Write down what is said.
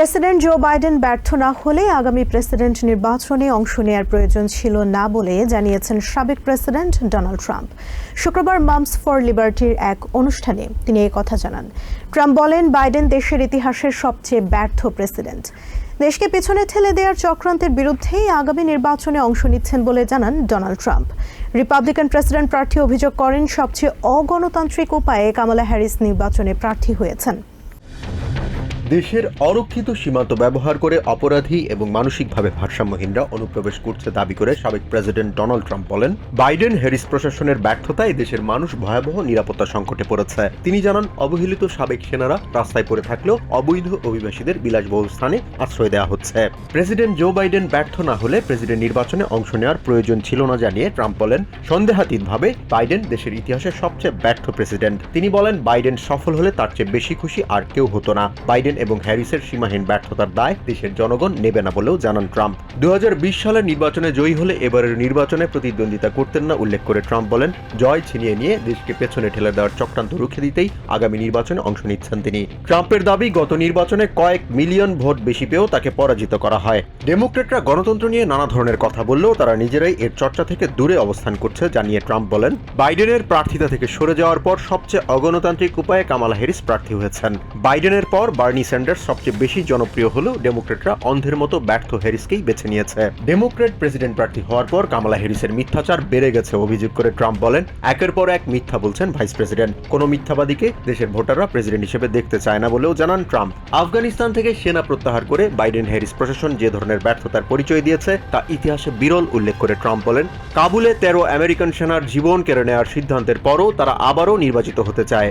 President Joe Biden ব্যর্থ না হলে আগামী প্রেসিডেন্ট নির্বাচনে অংশ নেয়ার প্রয়োজন ছিল না বলে জানিয়েছেন সাবেক প্রেসিডেন্ট ডোনাল্ড ট্রাম্প। শুক্রবার মামস ফর লিবার্টির এক অনুষ্ঠানে তিনি এই কথা জানান। ট্রাম্প বলেন, বাইডেন দেশের ইতিহাসের সবচেয়ে ব্যর্থ প্রেসিডেন্ট। দেশকে পেছনে ঠেলে দেওয়ার চক্রান্তের বিরুদ্ধেই আগামী নির্বাচনে অংশ নিচ্ছেন বলে জানান ডোনাল্ড ট্রাম্প। রিপাবলিকান প্রেসিডেন্ট প্রার্থী অভিযোগ করেন, সবচেয়ে অগণতান্ত্রিক উপায়ে কামালা হ্যারিস নির্বাচনে প্রার্থী হয়েছেন। দেশের অরক্ষিত সীমান্ত ব্যবহার করে অপরাধী এবং মানসিকভাবে ভারসাম্যহীনরা অনুপ্রবেশ করছে দাবি করে সাবেক প্রেসিডেন্ট ডোনাল্ড ট্রাম্প বলেন, বাইডেন হ্যারিস প্রশাসনের ব্যর্থতায় দেশের মানুষ ভয়াবহ নিরাপত্তা সংকটে পড়েছে। তিনি জানান, অবহেলিত সাবেক সেনারা রাস্তায় পড়ে থাকলেও অবৈধ অভিবাসীদের বিলাসবহুল স্থানে আশ্রয় দেওয়া হচ্ছে। প্রেসিডেন্ট জো বাইডেন ব্যর্থ না হলে প্রেসিডেন্ট নির্বাচনে অংশ নেওয়ার প্রয়োজন ছিল না জানিয়ে ট্রাম্প বলেন, সন্দেহাতীতভাবে বাইডেন দেশের ইতিহাসে সবচেয়ে ব্যর্থ প্রেসিডেন্ট। তিনি বলেন, বাইডেন সফল হলে তার চেয়ে বেশি খুশি আর কেউ হতো না। বাইডেন এবং হ্যারিসের সীমাহীন ব্যর্থতার দায় দেশের জনগণ নেবে না বলেও জানান ট্রাম্প। দু সালের নির্বাচনে জয়ী হলে এবারের নির্বাচনে প্রতিদ্বন্দ্বিতা করতেন না, উল্লেখ করে ট্রাম্প বলেন, জয় ছিনিয়ে নিয়ে দেশকে পেছনে ঠেলে দেওয়ার চক্রান্ত রুখে দিতেই আগামী নির্বাচনে অংশ নিচ্ছেন তিনি। ট্রাম্পের দাবি, গত নির্বাচনে কয়েক মিলিয়ন ভোট বেশি পেয়েও তাকে পরাজিত করা হয়। ডেমোক্রেটরা গণতন্ত্র নিয়ে নানা ধরনের কথা বললেও তারা নিজেরাই এর চর্চা থেকে দূরে অবস্থান করছে জানিয়ে ট্রাম্প বলেন, বাইডেনের প্রার্থিতা থেকে সরে যাওয়ার পর সবচেয়ে অগণতান্ত্রিক উপায়ে কামালা হ্যারিস প্রার্থী হয়েছেন। বাইডেনের পর বার্নি স্যান্ডার্স সবচেয়ে বেশি জনপ্রিয় হলেও ডেমোক্রেটরা অন্ধের মতো ব্যর্থ হ্যারিসকেই বেছে নিয়েছে। ডেমোক্রেট প্রেসিডেন্ট প্রার্থী হওয়ার পর কামালা হ্যারিসের মিথ্যাচার বেড়ে গেছে অভিযোগ করে ট্রাম্প বলেন, একের পর এক মিথ্যা বলছেন ভাইস প্রেসিডেন্ট কোনো মিথ্যাবাদীকে দেশের ভোটাররা প্রেসিডেন্ট হিসেবে দেখতে চায় না বলেও জানান ট্রাম্প আফগানিস্তান থেকে সেনা প্রত্যাহার করে বাইডেন হ্যারিস প্রশাসন যে ধরনের ব্যর্থতার পরিচয় দিয়েছে, তা ইতিহাসে বিরল উল্লেখ করে ট্রাম্প বলেন, কাবুলে তেরো আমেরিকান সেনার জীবন কেড়ে নেওয়ার সিদ্ধান্তের পরও তারা আবারও নির্বাচিত হতে চায়।